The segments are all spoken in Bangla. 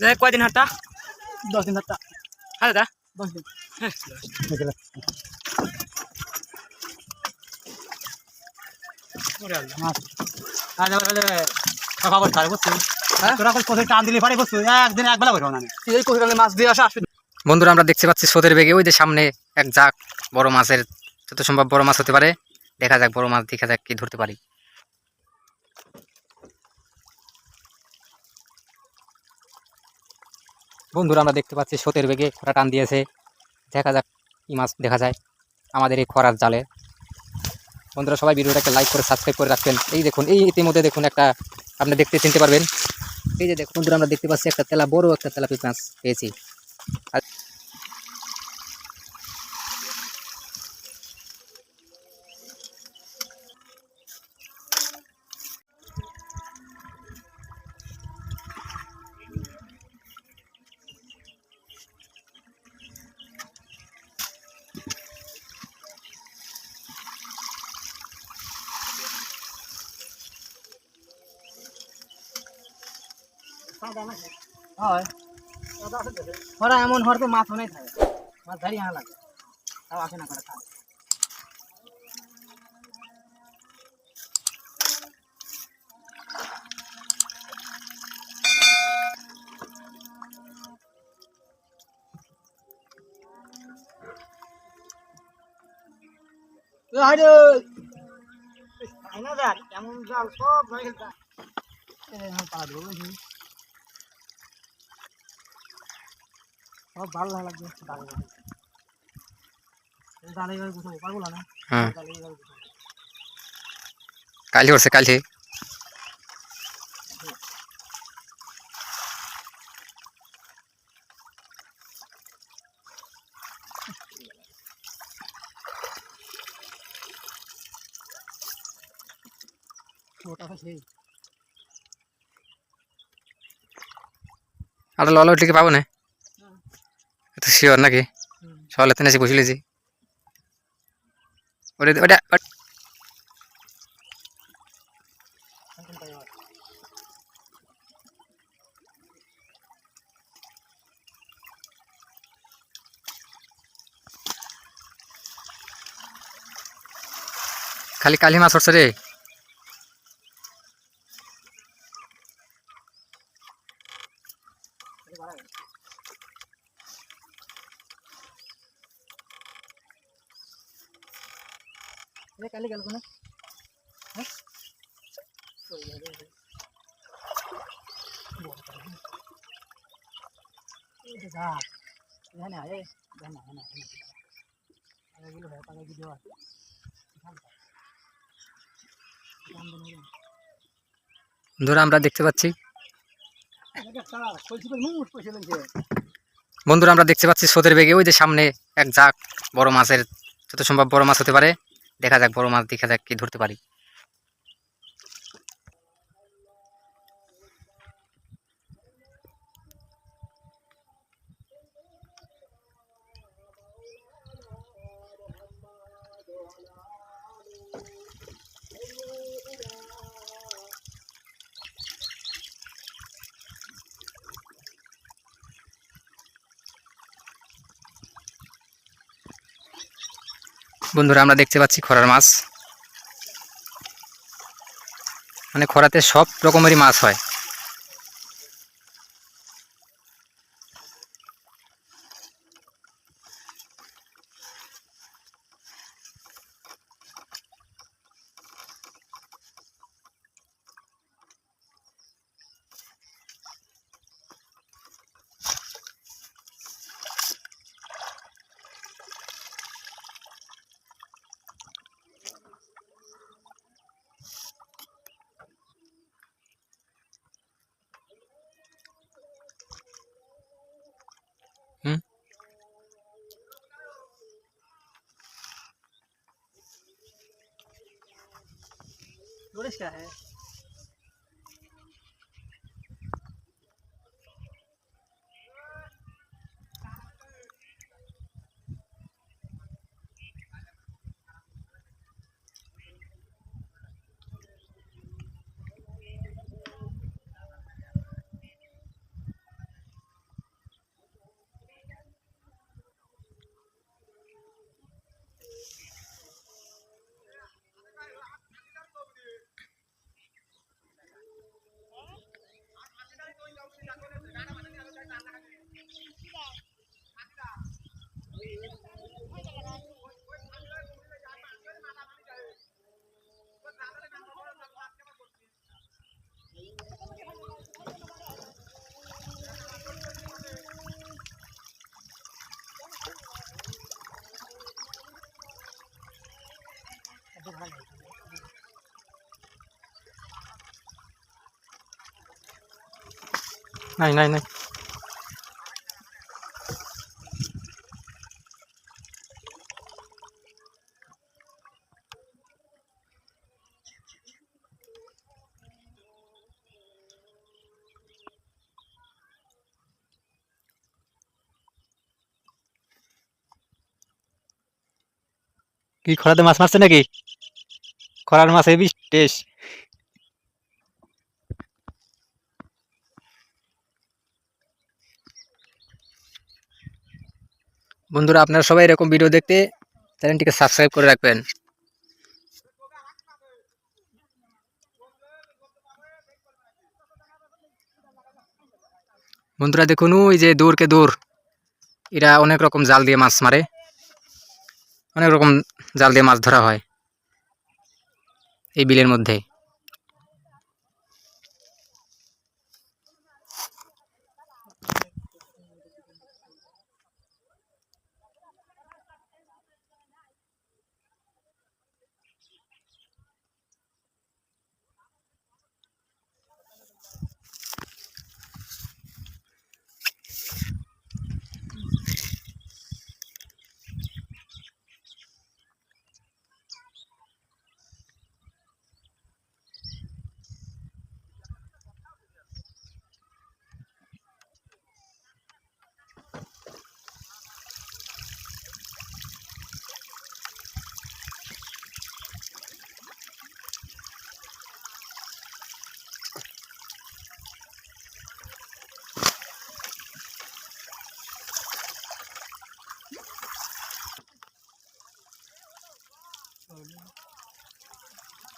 যাই কয়দিন হাঁটা? দশ দিন হাতটা হ্যাঁ দাদা দশ দিন। হ্যাঁ বন্ধুরা আমরা দেখতে পাচ্ছি স্রোতের বেগে। ওই যে সামনে এক জাক বড় মাছের যত সম্ভব বড় মাছ হতে পারে। দেখা যাক বড় মাছ দেখা যাক কি ধরতে পারি। বন্ধুরা, আমরা দেখতে পাচ্ছি স্রোতের বেগে খরা টান দিয়েছে। দেখা যাক কি মাছ দেখা যায় আমাদের এই খরার জালে। বন্ধুরা, সবাই ভিডিওটাকে লাইক করে সাবস্ক্রাইব করে রাখবেন। এই দেখুন, এই ইতিমধ্যে দেখুন একটা, আপনি দেখতে চিনতে পারবেন। এই যে দেখুন বন্ধুরা, আমরা দেখতে পাচ্ছি একটা তেলা, বড় একটা তেলাপি মাছ পেয়েছি। হয়। এমন হওয়ার তো মাছ অনেক থাকে। মাছ ধরি আনা লাগে। তাও আসে না করে খায়। কেমন জাল সব ধরে খেলতা সব ভালো লাগছে ডালে ডালে এবার গুছাবো পারব না হুম ডালে এবার গুছাবো কালকে করছে কালকে ওটা তো সেই আর লল টিকে পাবো না তো শিওর নাকি। সকালে তিন এসে বসিলেছি ওটা। খালি কালি মাছ উঠছে রে এটা বাড়ায়। এটা কালি গেল কোনো হ্যাঁ চলে গেল, চলে গেল। বড় কালি। এই যে গাছ, যান। বন্ধুরা আমরা দেখতে পাচ্ছি। বন্ধুরা, আমরা দেখতে পাচ্ছি স্রোতের বেগে ওই যে সামনে এক জাক বড় মাছের, যত সম্ভব বড় মাছ হতে পারে দেখা যাক, বড় মাছ, দেখা যাক, কি ধরতে পারি বন্ধুরা আমরা দেখতে পাচ্ছি খরার মাছ। মানে খরাতে সব রকমেরই মাছ হয়। नोटिस क्या है। নাই নাই নাই কি খরাতে মাছ মারছে নাকি খরার মাছ হেবি টেস্ট বন্ধুরা, আপনারা সবাই এরকম ভিডিও দেখতে চ্যানেলটিকে সাবস্ক্রাইব করে রাখবেন। বন্ধুরা, দেখুন, ওই যে দূরকে দূর, এরা অনেক রকম জাল দিয়ে মাছ মারে। অনেক রকম জাল দিয়ে মাছ ধরা হয় এই বিলের মধ্যে।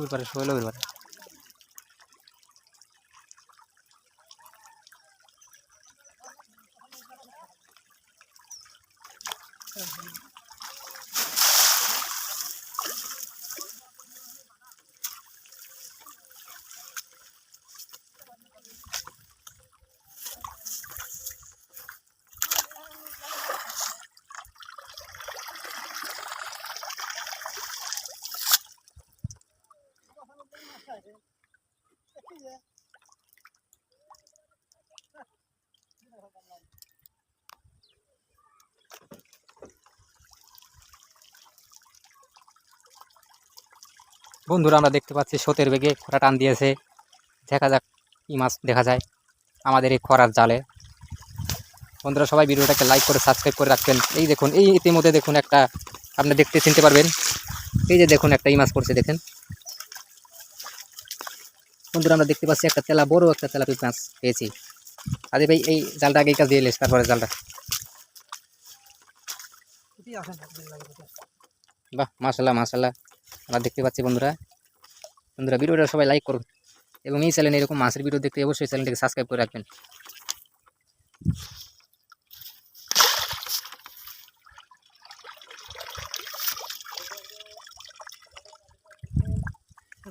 ওই পারে শৈল ওই পারে বন্ধুরা, আমরা দেখতে পাচ্ছি স্রোতের বেগে খরা টান দিয়েছে। দেখা যাক কি মাছ দেখা যায় আমাদের এই খরার জালে। বন্ধুরা, সবাই ভিডিওটাকে লাইক করে সাবস্ক্রাইব করে রাখবেন। এই দেখুন, এই ইতিমধ্যে দেখুন একটা, আপনি দেখতে চিনতে পারবেন। এই যে দেখুন একটা ই মাছ পড়ছে, দেখেন। বন্ধুরা, আমরা দেখতে পাচ্ছি একটা তেলা, বড় একটা তেলাপি মাছ পেয়েছি। আরে ভাই, এই জালটা আগে কাজ দিয়ে এলিস, তারপরে জালটা? বাহ, মাশাল্লাহ মাশাল্লাহ। আমরা দেখতে পাচ্ছি বন্ধুরা। বন্ধুরা, ভিডিওটা সবাই লাইক করুন। এবং এই চ্যানেলে এরকম মাছের ভিডিও দেখতে অবশ্যই চ্যানেলটিকে সাবস্ক্রাইব করে রাখবেন।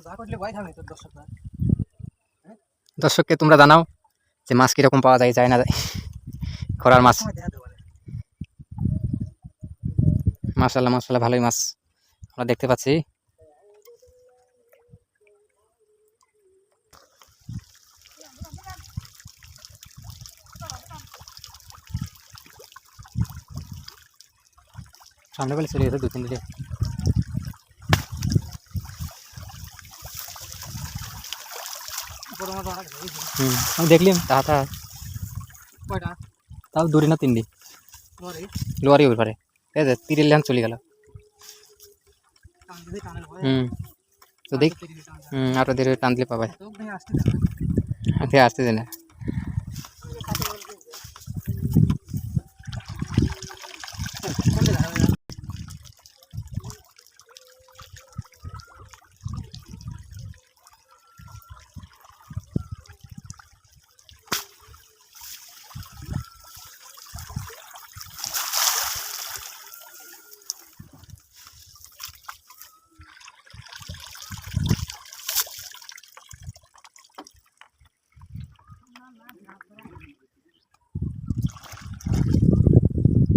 যা করলে তোর দর্শকরা। দর্শককে তোমরা জানাও যে মাছ কীরকম পাওয়া যায় যায় না যায়। খরার মাছ। মাশাল্লাহ মাশাল্লাহ ভালোই মাছ। আমরা দেখতে পাচ্ছি। সামনে বেলে চলে গেছে দু তিন দিকে বড় মাছ অনেক ধরেছি। হুম আমি দেখলাম। তাহা তা কয়টা? তাও দূরে না তিন দি তোমার এই লোয়ারি ওই পারে। এই যে তীরের ল্যান চলে গেল। টান দিলে টানের ভয়। হুম। তো দেখ। টান দিলে টান যায়। হুম আরও ধীরে টান দিলে পাবে তো ভয় আসতে দেবে না। হাতে আসতেছে না কোনটা দেখা যাবে?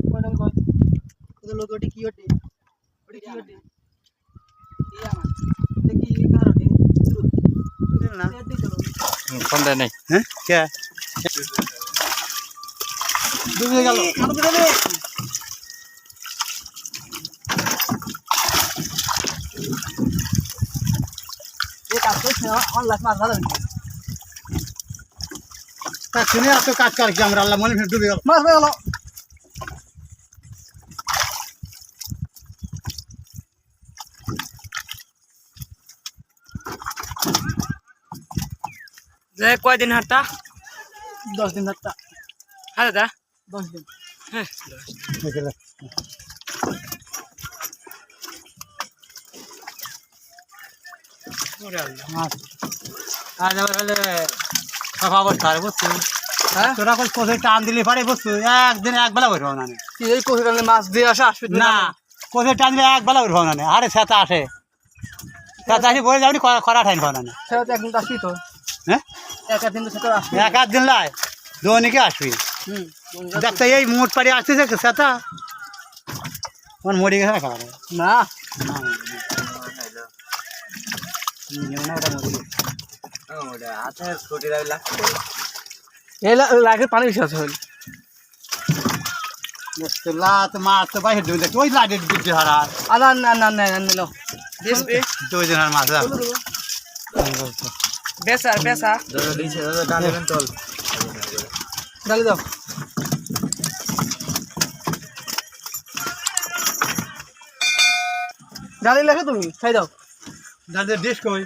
কয়টা কয়? ওদের লোক ওটি কি ওটি? ওটি কি ওটি? দেখি কার ওটি? না সন্দেহ নেই হ্যাঁ? কে? ডুবে গেল। কাজ করছি আমরা আল্লাহ মনে ডুবে গেল। মাছ হয়ে গেল। যে কয়দিন হাঁটতা? দশ দিন হ্যাঁ দাদা দশ দিন। হ্যাঁ আজ আবার হলে বুঝছ হ্যাঁ? তোরা কোথায় টান দিলে পারে বুঝছ একদিন না এই কোথায় মাছ দিয়ে আসা আসবে না কোথায় টান দিলে না আরে আসে। সেটা আসি বলে যাবনি করা ঠাইন পাবো না একদিন আসবি তো হ্যাঁ? এক আধ দিন লাই দৈনিকে আসবি। দেখতে এই মুট পাড়ি আসতেছে সেটা আমার মরে গেছে না? লাগে পানি বেশি আছে হইল লাত মাছ তো বাইরে ডুবে ওই লাগে বিদ্যুৎ হারা। আদা না না না নিল দুই দিন মাছ বেসা বেসা ডালি দাও। ডালি লেখে তুমি খাই দাও। দাদের ডিশ কই?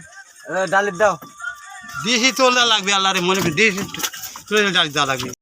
ডালির দাও। ডিশই তোলা লাগবে আল্লাহরে মনে করি ডিশ তোলা ডাল দেওয়া লাগবে।